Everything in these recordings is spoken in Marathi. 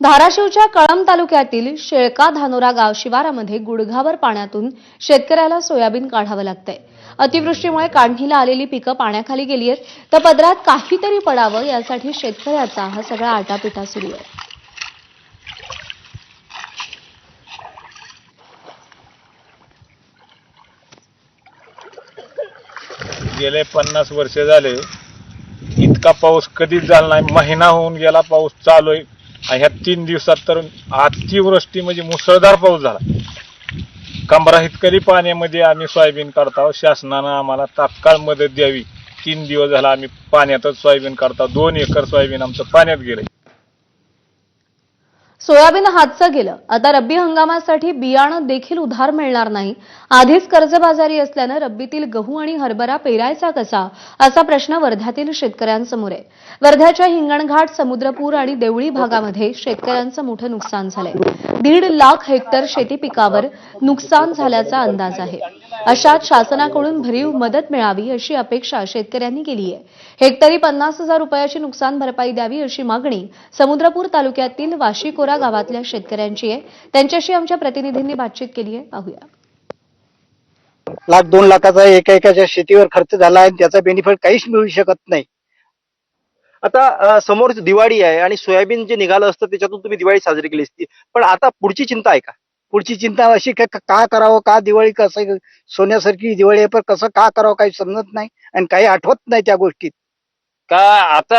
धाराशिवच्या कळंब तालुक्यातील शेळका धानोरा गाव शिवारामध्ये गुडघावर पाण्यातून शेतकऱ्याला सोयाबीन काढावं लागतंय. अतिवृष्टीमुळे काढणीला आलेली पिकं पाण्याखाली गेली आहेत. तर पदरात काहीतरी पडावं यासाठी शेतकऱ्याचा हा सगळा आटापिटा सुरू आहे. गेले पन्नास वर्ष झाले. इतका पाऊस कधीच झाला नाही. महिना होऊन गेला पाऊस चालू आहे. ह्या तीन दिवसात तर अतिवृष्टी म्हणजे मुसळधार पाऊस झाला. कमरा इतकरी पाण्यामध्ये आम्ही सोयाबीन काढतो शासनानं आम्हाला तात्काळ मदत द्यावी. तीन दिवस झाला आम्ही पाण्यातच सोयाबीन काढतो दोन एकर सोयाबीन आमचं पाण्यात गेलं सोयाबीन हातचं गेलं. आता रब्बी हंगामासाठी बियाणं देखील उधार मिळणार नाही. आधीच कर्जबाजारी असल्यानं रब्बीतील गहू आणि हरभरा पेरायचा कसा? असा प्रश्न वर्ध्यातील शेतकऱ्यांसमोर आहे. वर्ध्याच्या हिंगणघाट समुद्रपूर आणि देवळी भागामध्ये शेतकऱ्यांचं मोठं नुकसान झालंय. दीड लाख हेक्टर शेती पिकावर नुकसान झाल्याचा अंदाज आहे. अशात शासनाकडून भरीव मदत मिळावी अशी अपेक्षा शेतकऱ्यांनी केली आहे. हेक्टरी पन्नास हजार रुपयाची नुकसान भरपाई द्यावी अशी मागणी समुद्रपूर तालुक्यातील वाशीकोरा गावातल्या शेतकऱ्यांची आहे. त्यांच्याशी आमच्या प्रतिनिधींनी बातचीत केली आहे. पाहूया. लाख दोन लाखाचा एका एकाच्या शेतीवर खर्च झाला आहे त्याचा बेनिफिट काहीच मिळू शकत नाही. आता समोर दिवाळी आहे आणि सोयाबीन जे निघालं असतं त्याच्यातून तुम्ही दिवाळी साजरी केली असती. पण आता पुढची चिंता आहे का? पुढची चिंता अशी काय का करावं का दिवाळी कसं सोन्यासारखी दिवाळी आहे पण कसं का करावं काही समजत नाही आणि काही आठवत नाही त्या गोष्टीत. का आता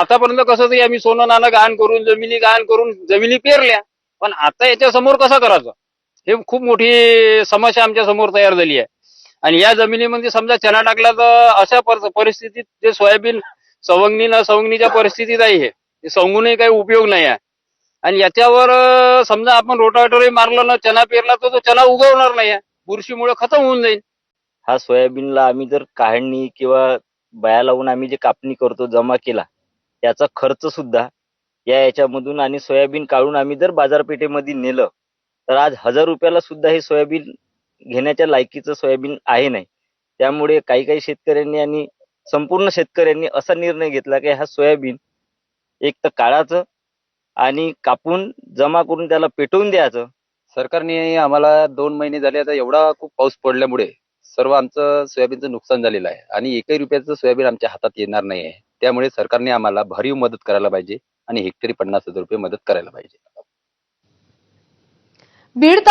आतापर्यंत कसं तरी आम्ही सोनं नाणं गहाण करून जमिनी गहाण करून जमिनी पेरल्या. पण आता याच्या समोर कसं करायचं? हे खूप मोठी समस्या आमच्यासमोर तयार झाली आहे. आणि या जमिनीमध्ये समजा चना टाकला तर अशा परिस्थितीत ते सोयाबीन सवंगणी ना सवंगणीच्या परिस्थितीत आहे हे. ते सवंगूनही काही उपयोग नाही आहे. आणि याच्यावर समजा आपण रोटावेटरही मारलं ना चना पेरला तर तो चना उगवणार नाही आहे. बुरशीमुळे खतम होऊन जाईल. हा सोयाबीनला आम्ही जर काढणी किंवा बाया लावून आम्ही जे कापणी करतो जमा केला त्याचा खर्च सुद्धा या याच्यामधून आणि सोयाबीन काढून आम्ही जर बाजारपेठेमध्ये नेलं तर आज हजार रुपयाला सुद्धा हे सोयाबीन घेण्याच्या लायकीचं सोयाबीन आहे नाही. त्यामुळे काही काही शेतकऱ्यांनी आणि संपूर्ण शेतकऱ्यांनी असा निर्णय घेतला की हा सोयाबीन एक तर काढायचं आणि कापून जमा करून त्याला पेटवून द्यायचं. सरकारने आम्हाला दोन महिने झाले आता एवढा खूप पाऊस पडल्यामुळे सर्व आमचं सोयाबीनचं नुकसान झालेलं आहे आणि एकही रुपयाचं सोयाबीन आमच्या हातात येणार नाही आहे. त्यामुळे सरकारने आम्हाला भरीव मदत करायला पाहिजे आणि हेक्टरी पन्नास हजार रुपये मदत करायला पाहिजे. बीड